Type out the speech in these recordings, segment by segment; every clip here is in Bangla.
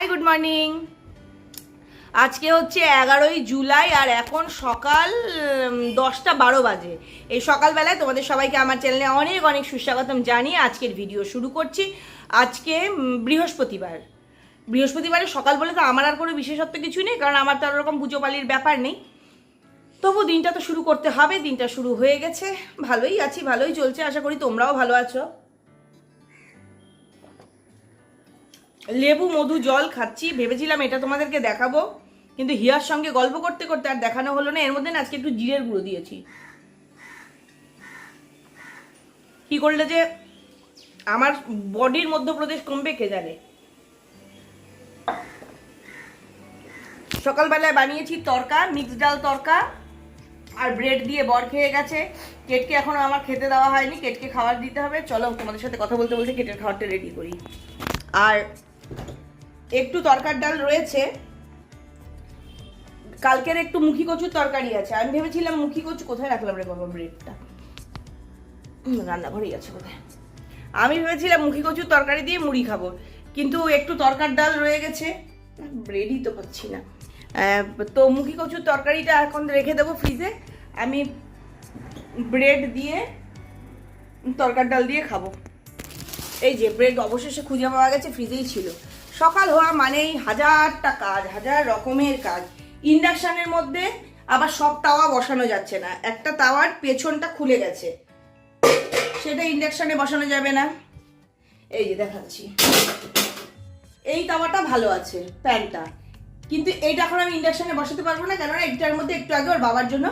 গুড মর্নিং আজকে হচ্ছে এগারোই জুলাই আর এখন সকাল দশটা বারো বাজে। এই সকালবেলায় তোমাদের সবাইকে আমার চ্যানেলে অনেক অনেক সুস্বাগতম জানিয়ে আজকের ভিডিও শুরু করছি। আজকে বৃহস্পতিবার। বৃহস্পতিবারে সকাল বলে তো আমার আর কোনো বিশেষত্ব কিছু নেই, কারণ আমার তো আর ওরকম পুজো পালির ব্যাপার নেই। তবু দিনটা তো শুরু করতে হবে, দিনটা শুরু হয়ে গেছে। ভালোই আছি, ভালোই চলছে, আশা করি তোমরাও ভালো আছো। লেবু, মধু, জল খাচ্ছি। ভেবেছিলাম এটা তোমাদেরকে দেখাবো। কিন্তু হিয়ার সঙ্গে গল্প করতে করতে আর দেখানো হলো না। এর মধ্যে না আজকে একটু জিরের গুঁড়ো দিয়েছি। কি করলে যে আমার বডির মধ্যপ্রদেশ কমবে কে জানে? সকালবেলায় বানিয়েছি তরকা মিক্স ডাল তরকা, আর ব্রেড দিয়ে বর খেয়ে গেছে। কেটকে এখনও আমার খেতে দেওয়া হয়নি। কেটকে খাবার দিতে হবে। চলো তোমাদের সাথে কথা বলতে বলতে কেটের খাবারটা রেডি করি। আর একটু তরকার ডাল রয়েছে। কালকের একটু মুখি কচুর তরকারি আছে। আমি ভেবেছিলাম মুখি কচু কোথায় রাখলাম রে বাবা ব্রেডটা? রান্নাঘরেই আছে কোথায় আমি ভেবেছিলাম মুখি কচুর তরকারি দিয়ে মুড়ি খাব। কিন্তু একটু তরকার ডাল রয়ে গেছে। ব্রেডই তো পাচ্ছি না। তো মুখি কচুর তরকারিটা এখন রেখে দেবো ফ্রিজে। আমি ব্রেড দিয়ে তরকার ডাল দিয়ে খাব। এই যে ব্রেড অবশেষে খুঁজে পাওয়া গেছে, ফ্রিজেই ছিল। সকাল হওয়া মানেই হাজারটা কাজ, হাজার রকমের কাজ। ইন্ডাকশানের মধ্যে আবার সব তাওয়া বসানো যাচ্ছে না। একটা তাওয়ার পেছনটা খুলে গেছে। সেটা ইন্ডাকশানে বসানো যাবে না। এই যে দেখাচ্ছি। এই তাওয়াটা ভালো আছে, প্যানটা। কিন্তু এইটা এখন আমি ইন্ডাকশানে বসাতে পারব না, কেননা এইটার মধ্যে একটু আগে ওর বাবার জন্য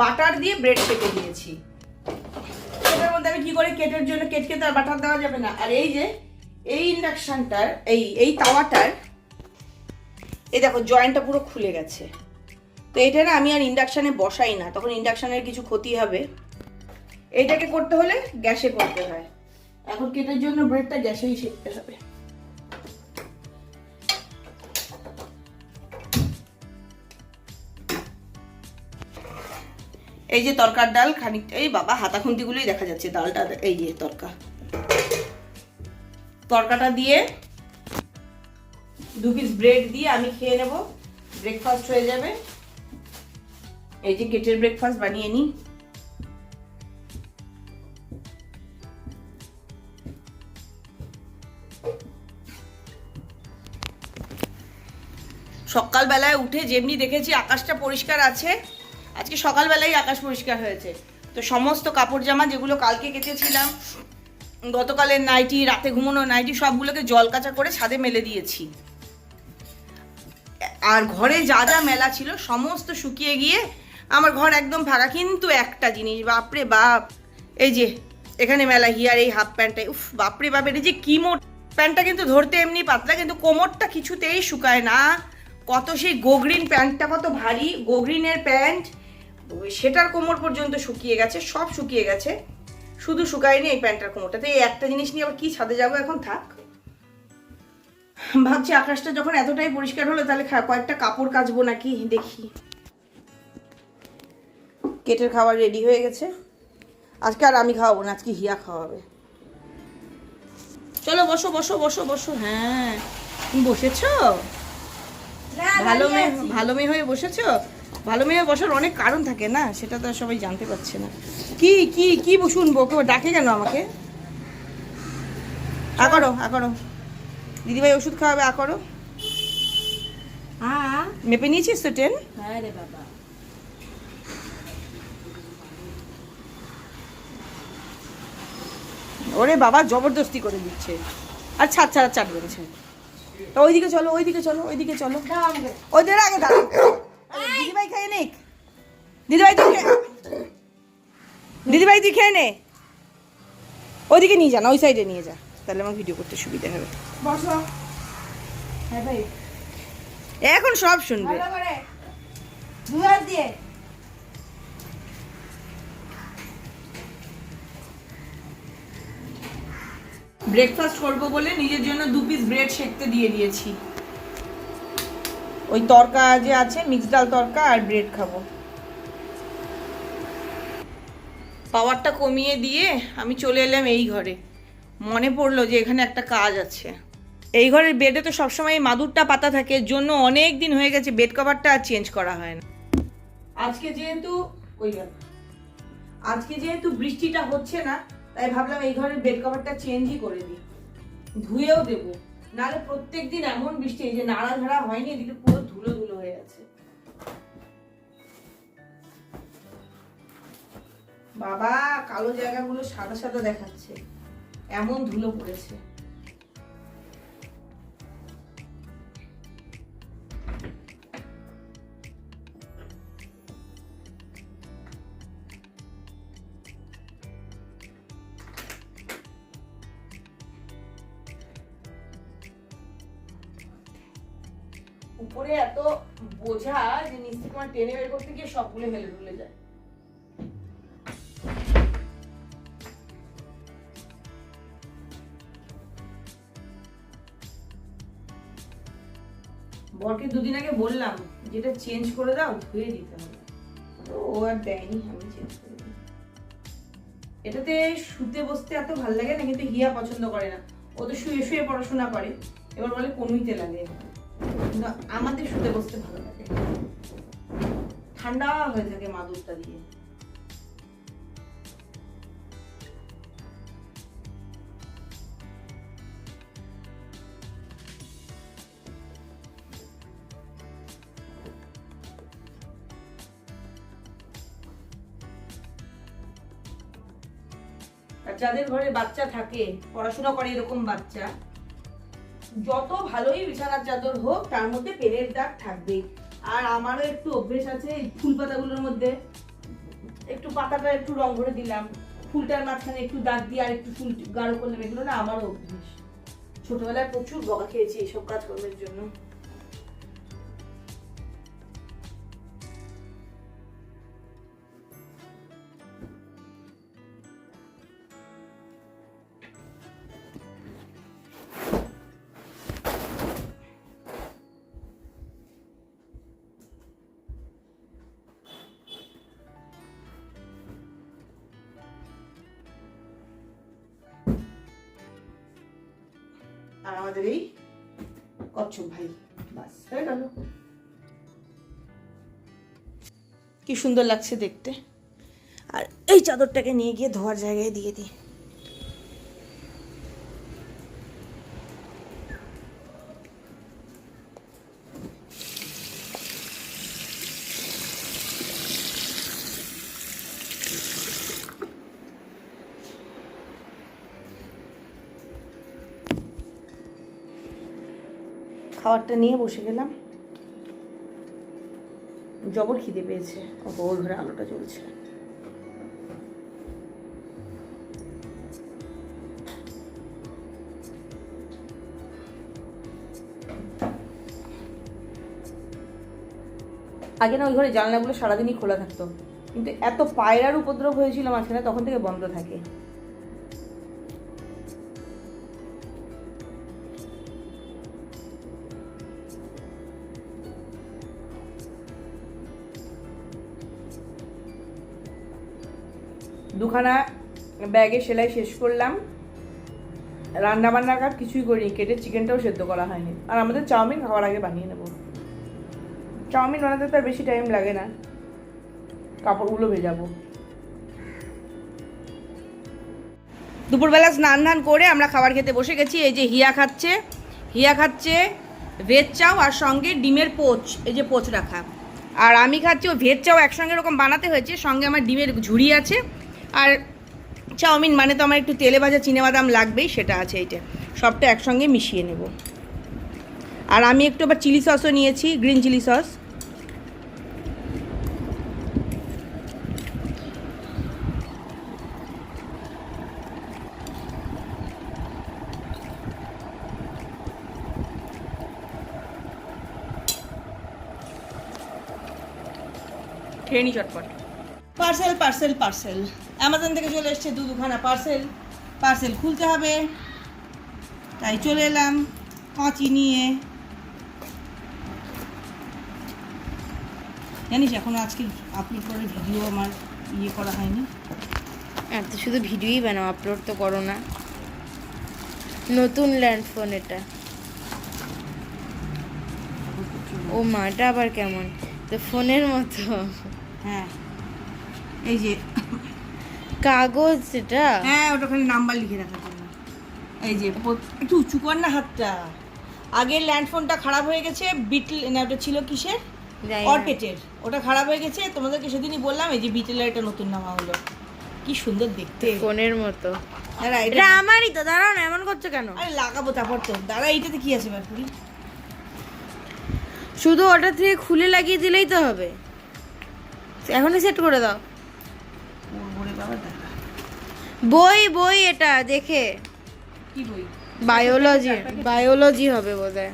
বাটার দিয়ে ব্রেড কেটে দিয়েছি। কি করে কেটের জন্য কেটকে তার বাটার দেওয়া যাবে না? আর এই যে, এই ইন্ডাকশনটার এই এই তাওয়াটার এই দেখো জয়েন্টটা পুরো খুলে গেছে। তো এটা না আমি আর ইন্ডাকশানে বসাই না, তখন ইন্ডাকশানের কিছু ক্ষতি হবে। এটাকে করতে হলে গ্যাসে করতে হয়। এখন কেটের জন্য ব্রেডটা গ্যাসেই শিখতে হবে। এই যে তরকার ডাল খানিকটা এই বাবা হাতা খুন্তিগুলোই দেখা যাচ্ছে, ডালটা, এই যে তরকা। তরকাটা দিয়ে দু পিস ব্রেড দিয়ে আমি খেয়ে নেব। ব্রেকফাস্ট হয়ে যাবে। এই যে কেটের ব্রেকফাস্ট বানিয়ে নিই। সকালবেলায় উঠে যেমনি দেখেছি, আকাশটা পরিষ্কার আছে। আজকে সকালবেলায় আকাশ পরিষ্কার হয়েছে। তো সমস্ত কাপড় জামা যেগুলো কালকে কেচেছিলাম, গতকালের নাইটি, রাতে ঘুমানো নাইটি, সবগুলোকে জল কাচা করে ছাদে মেলে দিয়েছি। আর ঘরে যা যা মেলা ছিল, সমস্ত শুকিয়ে গিয়ে আমার ঘর একদম ফাঁকা। কিন্তু একটা জিনিস, বাপরে বাপ! এই যে, এখানে মেলা হিয়ার এই হাফ প্যান্টটা উফ, বাপরে বাপ এটা যে কি মোট প্যান্টটা কিন্তু ধরতে এমনি পাতলা, কিন্তু কোমরটা কিছুতেই শুকায় না। কত সেই গোগ্রিন প্যান্টটা, কত ভারী গোগ্রিনের প্যান্ট। সেটার কোমর পর্যন্ত শুকিয়ে গেছে সব শুকিয়ে গেছে। শুধু শুকায়নি এই প্যান্টটার কোমরটা। তো এই একটা জিনিস নিয়ে আবার কি ছাদে যাব এখন? থাক। ভাবছি আকাশটা যখন এতটাই পরিষ্কার হলো তাহলে কয়েকটা কাপড় কাচবো নাকি? দেখি। কেটের খাবার রেডি হয়ে গেছে। আজকে আর আমি খাওয়াবো না আজকে হিয়া খাওয়াবে। চলো বসো বসো বসো বসো। হ্যাঁ। তুমি বসেছো? ভালো মেয়ে ভালো মেয়ে হয়ে বসেছো? ভালো মেয়ে বসার অনেক কারণ থাকে না সেটা তো আর সবাই জানতে পারছে না। কি কি কি শুনব কেউ ডাকে কেন আমাকে? আ করো আ করো। দিদিভাই ওষুধ খাওয়াবে আ করো। হ্যাঁ। মেপে নিয়েছিস তো ট্রেন? হ্যাঁ রে বাবা। ওরে বাবা জবরদস্তি করে দিচ্ছে। আর ছাড় ছাড় না। ছাড় তো ওইদিকে চলো ওইদিকে চলো ওইদিকে চলো। ওদের আগে দাঁড়াও। দিদিভাই খেয়ে নিক। দিদিভাই তুই খেয়ে দিদিভাই তুই খেয়ে নে। ওইদিকে নিয়ে যা না ওই সাইডে নিয়ে যা। তাহলে আমার ভিডিও করতে সুবিধা হবে। হ্যাঁ ভাই। এখন সব শুনবে। ভালো করে দু হাত দিয়ে। ব্রেকফাস্ট করব বলে নিজের জন্য দু পিস ব্রেড সেকতে দিয়ে দিয়েছি। ওই তরকা যে আছে মিক্স ডাল তরকা আর ব্রেড খাব। পাওয়ারটা কমিয়ে দিয়ে আমি চলে এলাম এই ঘরে। মনে পড়ল যে এখানে একটা কাজ আছে। এই ঘরের বেডে তো সবসময় মাদুরটা পাতা থাকে জন্য অনেক দিন হয়ে গেছে বেড কভারটা আর চেঞ্জ করা হয় না। আজকে যেহেতু, ওই আজকে যেহেতু বৃষ্টিটা হচ্ছে না, তাই ভাবলাম এই ঘরের বেড কভারটা চেঞ্জই করে দিই। ধুয়েও দেবো। নাহলে প্রত্যেক দিন এমন বৃষ্টি, এই যে নাড়া ঝাড়া হয়নি, এদিকে পুরো বাবা কালো জায়গাগুলো সাদা সাদা দেখাচ্ছে। এমন ধুলো পড়েছে। উপরে এত বোঝা যে নিচ থেকে টেনে বের করতে গিয়ে সবগুলো হেলে ঢুলে যায়। দুদিন আগে বললাম, যেটা চেঞ্জ করে দাও, ধুয়ে দিতে হবে। ও আর দেয়নি, আমি চেঞ্জ করে দিই এটাতে শুতে বসতে এত ভালো লাগে না, কিন্তু হিয়া পছন্দ করে না। ও তো শুয়ে শুয়ে পড়াশোনা করে, এবার বলে কনুইতে লাগে। কিন্তু আমাদের শুতে বসতে ভালো লাগে। ঠান্ডা হয়ে থাকে মাদুরটা দিয়ে। যাদের ঘরে বাচ্চা থাকে, পড়াশোনা করে এরকম বাচ্চা, যত ভালোই বিছানার চাদর হোক, তার মধ্যে পেনের দাগ থাকবেই আর আমারও একটু অভ্যেস আছে ফুল পাতাগুলোর মধ্যে। একটু পাতাটা একটু রং করে দিলাম। ফুলটার মাঝখানে একটু দাগ দিয়ে আর একটু ফুল গাঢ় করলাম, এগুলো না আমারও অভ্যেস। ছোটবেলায় প্রচুর বকা খেয়েছি এইসব কাজকর্মের জন্য। আর আমাদের এই কচ্ছপ ভাই। বাস, হয়ে গেল। কি সুন্দর লাগছে দেখতে। আর এই চাদরটাকে নিয়ে গিয়ে ধোয়ার জায়গায় দিয়ে দিই। খাবারটা নিয়ে বসে গেলাম। জবর খিদে পেয়েছে। ওর ঘরে আলোটা জ্বলছে। আগে না ওই ঘরে জানলাগুলো সারাদিনই খোলা থাকতো। কিন্তু এত পায়রার উপদ্রব হয়েছিল মাঝখানে, তখন থেকে বন্ধ থাকে। দুখানা ব্যাগে সেলাই শেষ করলাম। রান্না বান্না কাজ কিছুই করিনি, কেটে চিকেনটাও সেদ্ধ করা হয়নি। আর আমাদের চাউমিন খাওয়ার আগে বানিয়ে নেব। চাউমিন বানাতে তো বেশি টাইম লাগে না। কাপড়গুলো ভেজাবো। দুপুরবেলা স্নান ধান করে আমরা খাবার খেতে বসে গেছি। এই যে হিয়া খাচ্ছে হিয়া খাচ্ছে ভেজ চাও আর সঙ্গে ডিমের পোচ, এই যে পোচ রাখা। আর আমি খাচ্ছি, ও ভেজ চাও একসঙ্গে এরকম বানাতে হয়েছে, সঙ্গে আমার ডিমের ঝুড়ি আছে। আর চাউমিন মানে তো আমার একটু তেলে ভাজা বাদাম লাগবেই, সেটা আছে এইটা। সবটা একসঙ্গে মিশিয়ে নেব। আর আমি একটু আবার চিলি সসও নিয়েছি, গ্রিন চিলি সস। খেয়ে নি চটপট। পার্সেল পার্সেল পার্সেল অ্যামাজন থেকে চলে এসছে দু দুখানা পার্সেল পার্সেল খুলতে হবে। তাই চলে এলাম। কাঁচি নিয়ে। জানিস এখন আজকে আপলোড করে ভিডিও আমার ইয়ে করা হয়নি। আর তো শুধু ভিডিওই বানাও আপলোড তো করো না। নতুন ল্যান্ড ফোন এটা। ও মাটা আবার কেমন? তো ফোনের মতো। হ্যাঁ। এই যে কাগজ এটা হ্যাঁ ওটা ওখানে নাম্বার লিখে রাখার জন্য এই যে একটু উঁচু কর না হাতটা। আগের ল্যান্ড ফোনটা খারাপ হয়ে গেছে বিটল না ওটা ছিল কিসের? অরপেটের ওটা খারাপ হয়ে গেছে তোমাদেরকে সেদিনই বললাম এই যে বিটেলের একটা নতুন নামা হলো কি সুন্দর দেখতে। ফোনের মতো। দাঁড়া এটা আমারই তো দাঁড়াও না এমন করছ কেন? আরে লাগাবো তারপর তো। দাঁড়া এইটাতে কি আছে ব্যাপারি শুধু ওটা থেকে খুলে লাগিয়ে দিলেই তো হবে। এখনই সেট করে দাও। বই বই এটা দেখে। কি বই? বায়োলজি বায়োলজি হবে বোধহয়।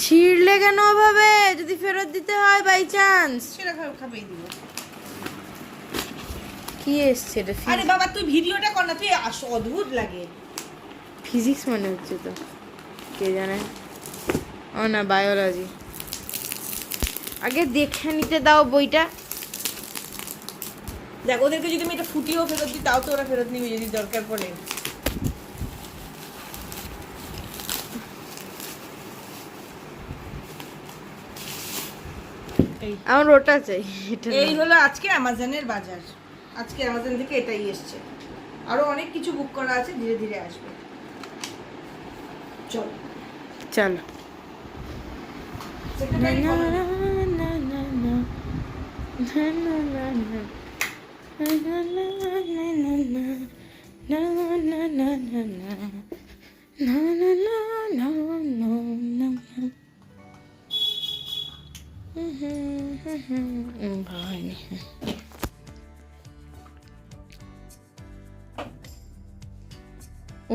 ছিঁড়লে কেন ওভাবে যদি ফেরত দিতে হয় বাই চান্স সেটা খাবেই দিব। কি এসছে এটা? আরে বাবা তুই ভিডিওটা কর না তুই অদ্ভুত লাগে। ফিজিক্স মনে হচ্ছে তো কে জানে? ও না বায়োলজি আগে দেখে নিতে দাও বইটা। দেখ ওদেরকে যদি আমি এটা ফুটিয়েও ফেরত দিই তাও তো ওরা ফেরত নিবে যদি দরকার পড়ে। আমার ওটা চাই এই হলো আজকে অ্যামাজনের বাজার। আজকে অ্যামাজন থেকে এটাই এসছে। আরও অনেক কিছু বুক করা আছে ধীরে ধীরে আসবে। চল। চলো। না, না, না, না, না। না, না, না, হয়নি।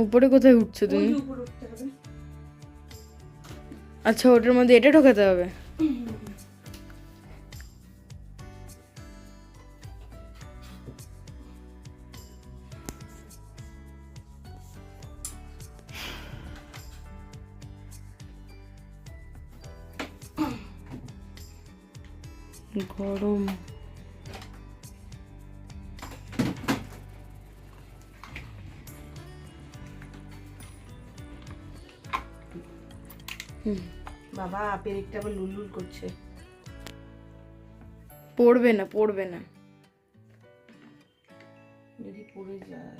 উপরে কোথায় উঠছো তুমি। আচ্ছা ওটার মধ্যে এটা ঢোকাতে হবে বাবা পেরেকটা আবার লুলুল করছে। পড়বে না পড়বে না। যদি পড়ে যায়।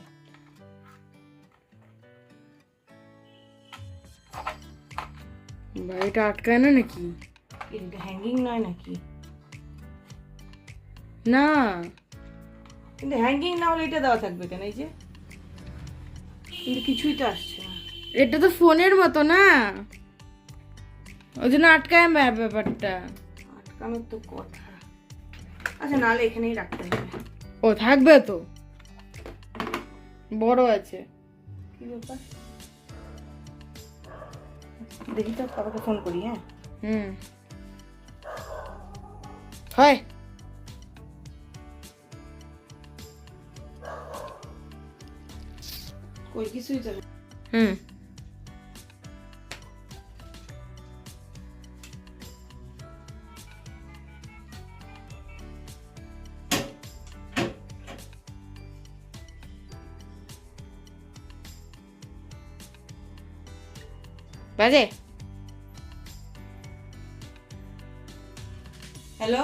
বাড়িটা আটকায় না নাকি? এটা হ্যাঙ্গিং নয় নাকি? না। কিন্তু হ্যাঙ্গিং না হলে এটা দেওয়া থাকবে কেন? এই যে কিন্তু কিছুই তো আসছে না। এটা তো ফোনের মতো না। ওই জন্য আটকায় ব্যাপ- ব্যাপারটা। আটকানোর তো কথা। আচ্ছা নাহলে এখানেই রাখতে হবে। ও থাকবে তো। বড় আছে। কি ব্যাপার? দেখি তো বাবাকে ফোন করি হ্যাঁ? হুম। হয়। কই কিছুই তো হুম। বাজে? হ্যালো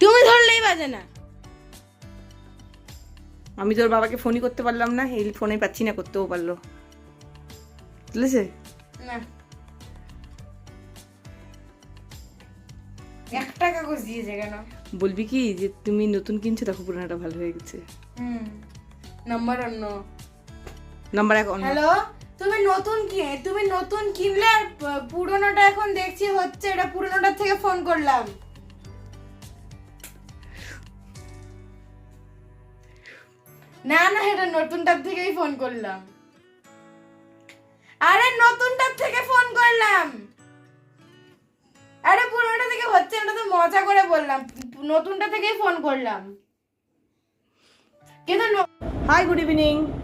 তুমি ধরলেই বাজে না। আমি তোর বাবাকে ফোনই করতে পারলাম না এই ফোনে পাচ্ছি না করতেও পারল। বুঝলেছে? না। একটা কাগজ দিয়েছে কেন? বলবি কি যে তুমি নতুন কিনছো দেখো পুরোনোটা ভালো হয়ে গেছে। হুম। নাম্বার অন্য। নাম্বার এক হ্যালো তুমি নতুন কি? তুমি নতুন কিনলে আর পুরনোটা এখন দেখছি হচ্ছে এটা পুরনোটার থেকে ফোন করলাম। না না এটা নতুনটার থেকেই ফোন করলাম। আরে নতুনটার থেকে ফোন করলাম। আরে পুরনোটা থেকে হচ্ছে না তো মজা করে বললাম। নতুনটা থেকেই ফোন করলাম। কিন্তু ন- হাই গুড ইভিনিং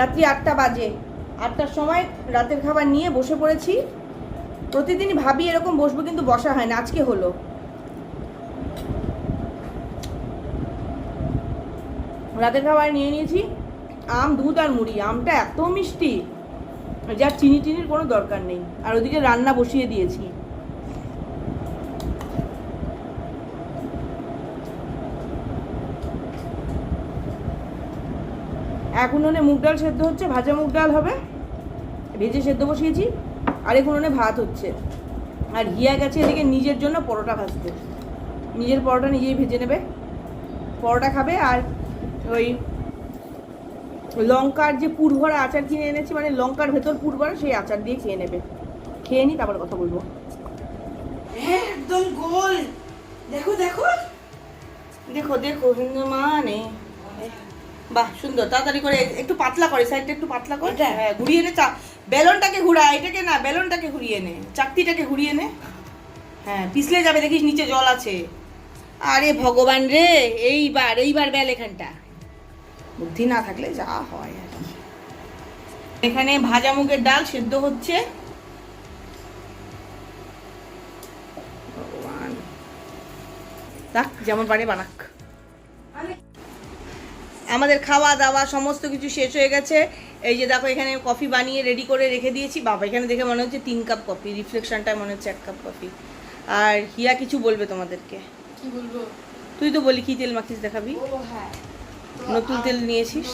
রাত্রি আটটা বাজে। আটটার সময় রাতের খাবার নিয়ে বসে পড়েছি। প্রতিদিনই ভাবি এরকম বসবো কিন্তু বসা হয় না, আজকে হলো। রাতের খাবার নিয়ে নিয়েছি, আম, দুধ আর মুড়ি। আমটা এত মিষ্টি যার চিনি টিনির কোনো দরকার নেই। আর ওদিকে রান্না বসিয়ে দিয়েছি। এক উনুনে মুগ ডাল সেদ্ধ হচ্ছে, ভাজা মুগ ডাল হবে, ভেজে সেদ্ধ বসিয়েছি, আর এক উনুনে ভাত হচ্ছে। আর হিয়া গেছে এদিকে নিজের জন্য পরোটা ভাজতে। নিজের পরোটা নিজেই ভেজে নেবে। পরোটা খাবে আর ওই লঙ্কার যে পুরভরা আচার কিনে এনেছি মানে লঙ্কার ভেতর পুরভরা সেই আচার দিয়ে খেয়ে নেবে। খেয়ে নি, তারপরে কথা বলব। একদম গোল। দেখো দেখো। দেখো দেখো মানে। বাহ সুন্দর। তাড়াতাড়ি করে একটু পাতলা করে সাইডটা একটু পাতলা করে। হ্যাঁ ঘুরিয়ে নে চা বেলনটাকে ঘুরা এটাকে না বেলনটাকে ঘুরিয়ে নে চাকতিটাকে ঘুরিয়ে নে। হ্যাঁ পিছলে যাবে দেখিস নিচে জল আছে। আরে ভগবান রে এইবার এইবার বেল এখানটা। বুদ্ধি না থাকলে যা হয় আর এখানে ভাজা মুগের ডাল সেদ্ধ হচ্ছে। ভগবান। থাক যেমন পারে বানাক। আমাদের খাওয়া দাওয়া সমস্ত কিছু শেষ হয়ে গেছে। এই যে দেখো এখানে কফি বানিয়ে রেডি করে রেখে দিয়েছি। বাবা এখানে দেখে মনে হচ্ছে তিন কাপ কফি রিফ্লেকশনটায় মনে হচ্ছে এক কাপ কফি আর হিয়া কিছু বলবে তোমাদেরকে? কি বলব? তুই তো বলি কি তেল মাখিস দেখাবি? হ্যাঁ। নতুন তেল নিয়েছিস?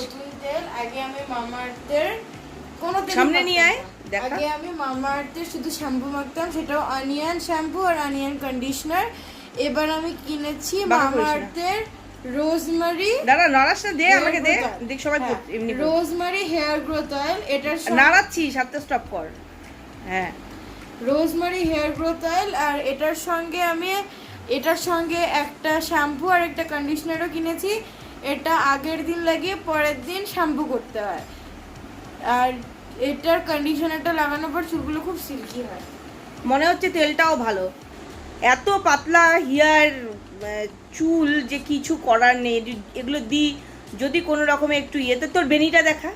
তেল আগে আমি মামাআর্থের কোনো সামনে নিয়ে আয়, দেখা। আগে আমি মামাআর্থের শুধু শ্যাম্পু মাখতাম সেটাও অনিয়ন শ্যাম্পু আর অনিয়ন কন্ডিশনার এবার আমি কিনেছি মামাআর্থের রোজমারি দাঁড়া নাড়াস না দে আমাকে দে। দেখ সবাই হ্যাঁ, এমনি রোজমারি হেয়ার গ্রোথ অয়েল এটার নাড়াচ্ছি সাথে স্টপ কর। হ্যাঁ। রোজমারি হেয়ার গ্রোথ অয়েল আর এটার সঙ্গে আমি এটার সঙ্গে একটা শ্যাম্পু আর একটা কন্ডিশনারও কিনেছি। এটা আগের দিন লাগিয়ে পরের দিন শ্যাম্পু করতে হয়। আর এটার কন্ডিশনারটা লাগানোর পর চুলগুলো খুব সিল্কি হয়। মনে হচ্ছে তেলটাও ভালো। এত পাতলা হিয়ার চুল যে কিছু করার নেই এগুলো দি যদি কোনো রকমে একটু ইয়েতে তোর বেনিটা দেখা?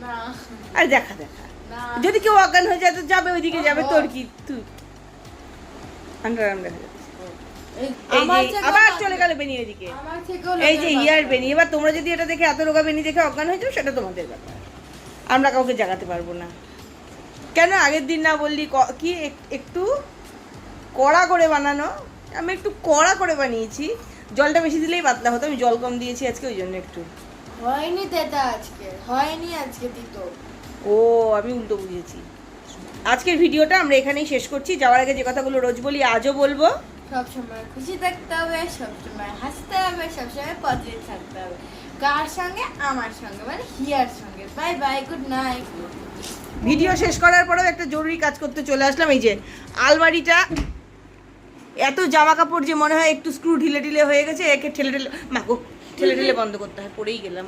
না। আর দেখা দেখা। যদি কেউ অজ্ঞান হয়ে যায় তো যাবে ওইদিকে যাবে তোর কি? তুই। আন্ডারআর্ম দেখা এই- এই যে থেকেও আবার চলে গেল বেনি এদিকে। এই যে লোকের বেনি এবার তোমরা যদি এটা দেখে এত রোগা বেনি দেখে অজ্ঞান হয়ে যাও সেটা তোমাদের ব্যাপার। আমরা কাউকে জাগাতে পারব না। কেন? আগের দিন না বললি কি এক- একটু? কড়া করে বানানো। আমি একটু কড়া করে বানিয়েছি। জলটা বেশি দিলেই পাতলা হতো আমি জল কম দিয়েছি আজকে ওই জন্য একটু। হয়নি তেতা আজকে হয়নি আজকে দিত। ও আমি উল্টো বুঝেছি। আজকের ভিডিওটা আমরা এখানেই শেষ করছি। যাওয়ার আগে যে কথাগুলো রোজ বলি আজও বলব। সব সময় খুশি থাকতে হবে সব সময় হাসতে হবে সব সময় পজিটিভ থাকতে হবে। কার সঙ্গে? আমার সঙ্গে মানে হিয়ার সঙ্গে। Bye bye good night video শেষ করার পরেও একটা জরুরি কাজ করতে চলে আসলাম এই যে আলমারিটা এত জামা কাপড় যে মনে হয় একটু স্ক্রু ঢিলে ঢিলে হয়ে গেছে, একে ঠেলে ঠেলে মাগো ঠেলে ঠেলে বন্ধ করতে হয় পরেই গেলাম।